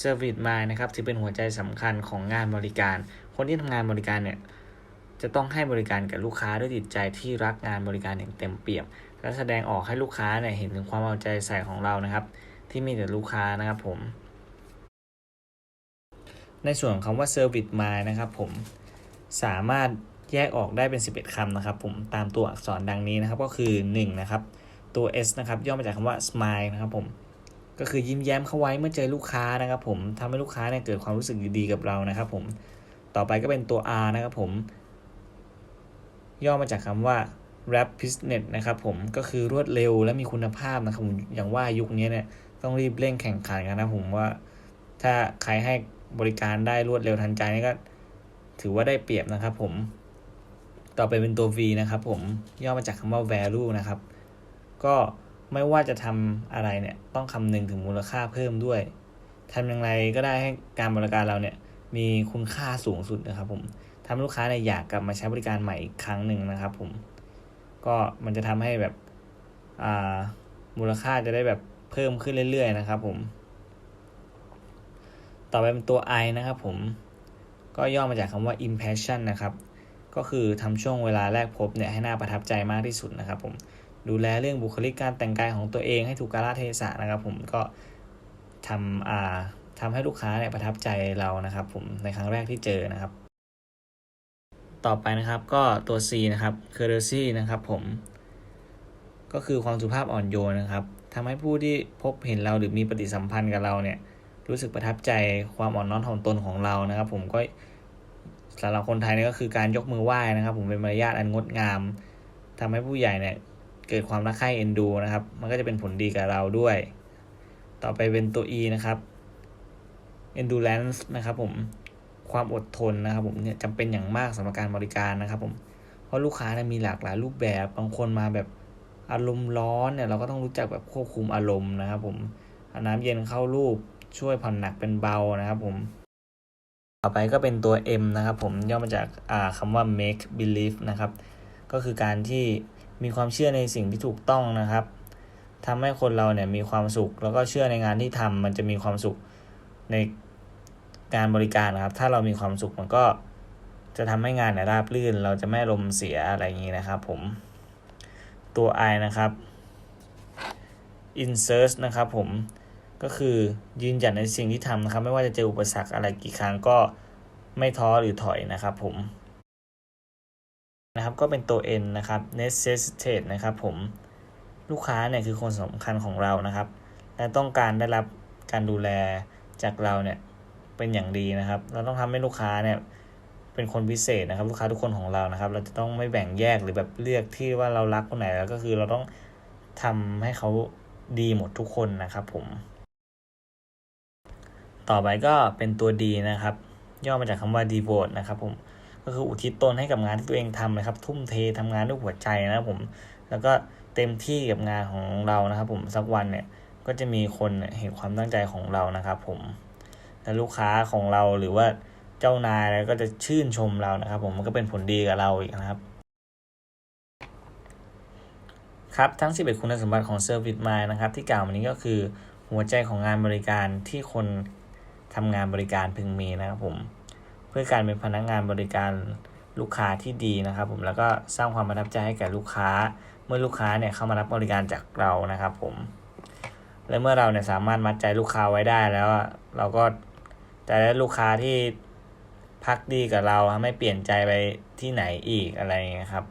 Service Mind นะครับถือเป็นหัวใจสำคัญของงานบริการ คนที่ทำงานบริการเนี่ยจะต้องให้บริการกับลูกค้าด้วยจิตใจที่รักงานบริการอย่างเต็มเปี่ยม และแสดงออกให้ลูกค้าเนี่ยเห็นถึงความเอาใจใส่ของเรานะครับ ที่มีแต่ลูกค้านะครับผม ในส่วนของคำว่า Service Mind นะครับผมสามารถแยกออกได้เป็น 11คำนะครับ ผมตามตัวอักษรดังนี้นะครับก็คือ 1 นะครับ ตัว S นะครับย่อมาจากคำว่า smile นะครับผม ก็คือยิ้มแย้มเข้าไว้เมื่อเจอลูกค้านะครับผมทำให้ลูกค้าเนี่ยเกิดความรู้สึกดีๆกับเรานะครับผมต่อไปก็เป็นตัว R นะครับผม ย่อมาจากคำว่า rapidness นะครับผมก็คือรวดเร็วและมีคุณภาพนะครับผมอย่างว่ายุคนี้เนี่ยต้องรีบเร่งแข่งขันกันนะผมว่า ถ้าใครให้บริการได้รวดเร็วทันใจนี่ก็ ถือว่าได้เปรียบนะครับผม ต่อไปเป็นตัว V นะครับผมย่อมาจากคำว่า value นะครับ ก็ ไม่ว่าจะทำอะไรเนี่ยต้องคำนึงถึงมูลค่าเพิ่มด้วยทำอย่างไรก็ได้ให้การบริการเราเนี่ยมีคุณค่าสูงสุดนะครับผมทำให้ลูกค้าเนี่ยอยากกลับมาใช้บริการใหม่อีกครั้งหนึ่งนะครับผมก็มันจะทำให้แบบอ่ามูลค่าจะได้แบบเพิ่มขึ้นเรื่อยๆนะครับผม ต่อไปเป็นตัว I นะครับผม ก็ย่อมาจากคำว่า impression นะครับ ก็คือทำช่วงเวลาแรกพบเนี่ยให้น่าประทับใจมากที่สุดนะครับผม ดูแลเรื่องบุคลิกการแต่งกายของตัวเองให้ถูกกาลเทศะนะครับ ผมก็ทำอ่าทำให้ลูกค้าเนี่ยประทับใจเรานะครับ ผมในครั้งแรกที่เจอนะครับ ต่อไปนะครับก็ตัว C นะครับ courtesy นะครับ ผม ก็คือความสุภาพอ่อนโยนนะครับทำให้ผู้ที่พบเห็นเราหรือมีปฏิสัมพันธ์กับเราเนี่ย รู้สึกประทับใจความอ่อนน้อมถ่อมตนของเรานะครับ ผมก็สำหรับคนไทยเนี่ยก็คือการยกมือไหว้นะครับ ผมเป็นมารยาทอันงดงามทำให้ผู้ใหญ่เนี่ย เกิดความรักใคร่เอ็นดูนะครับ มันก็จะเป็นผลดีกับเราด้วย ต่อไปเป็นตัว E นะครับ endurance นะครับผมความอดทนนะครับผมเนี่ยจำเป็นอย่างมากสำหรับการบริการนะครับผมเพราะลูกค้าเนี่ยมีหลากหลายรูปแบบบางคนมาแบบอารมณ์ร้อนเนี่ยเราก็ต้องรู้จักแบบควบคุมอารมณ์นะครับผมน้ำเย็นเข้ารูปช่วยผ่อนหนักเป็นเบานะครับผมต่อไปก็เป็นตัว M นะครับผมย่อมาจากาคำว่า make believe นะครับ ก็คือการที่ มีความเชื่อในสิ่งที่ถูกต้องนะครับทำให้คนเราเนี่ยมีความสุข แล้วก็เชื่อในงานที่ทำมันจะมีความสุขในการบริการนะครับ ถ้าเรามีความสุขมันก็จะทำให้งานเนี่ยราบรื่น เราจะไม่ลมเสียอะไรอย่างนี้นะครับ ผมตัว I นะครับ insert นะครับ ผมก็คือยืนหยัดในสิ่งที่ทำนะครับ ไม่ว่าจะเจออุปสรรคอะไรกี่ครั้งก็ไม่ท้อหรือถอยนะครับผม นะครับก็เป็นตัว N นะครับ necessitate นะครับผมลูกค้าเนี่ยคือคนสำคัญของเรานะครับ และต้องการได้รับการดูแลจากเราเนี่ยเป็นอย่างดีนะครับ เราต้องทำให้ลูกค้าเนี่ยเป็นคนพิเศษนะครับ ลูกค้าทุกคนของเรานะครับ เราจะต้องไม่แบ่งแยกหรือแบบเลือกที่ว่าเรารักคนไหนแล้วก็คือเราต้องทำให้เขาดีหมดทุกคนนะครับผม ต่อไปก็เป็นตัวดีนะครับ ย่อมาจากคำว่า devote นะครับผม ก็คืออุทิศตนให้กับงานที่ตัวเองทำนะครับ ทุ่มเททำงานด้วยหัวใจนะครับผม แล้วก็เต็มที่กับงานของเรานะครับผมสักวันเนี่ยก็จะมีคนเห็นความตั้งใจของเรานะครับผมและลูกค้าของเราหรือว่าเจ้านายอะไรก็จะชื่นชมเรานะครับ ผมมันก็เป็นผลดีกับเราอีกนะครับ ครับทั้ง 11 คุณสมบัติของ Service Mind นะครับ ที่กล่าวมานี้ก็คือหัวใจของงานบริการที่คนทำงานบริการพึงมีนะครับผม เพื่อการเป็นพนักงานบริการลูกค้าที่ดีนะครับ ผมแล้วก็สร้างความประทับใจให้แก่ลูกค้า เมื่อลูกค้าเนี่ยเข้ามารับบริการจากเรานะครับ ผม และเมื่อเราเนี่ยสามารถมัดใจลูกค้าไว้ได้แล้ว เราก็จะได้ลูกค้าที่พักดีกับเราไม่เปลี่ยนใจไปที่ไหนอีกอะไรอย่างเงี้ยครับ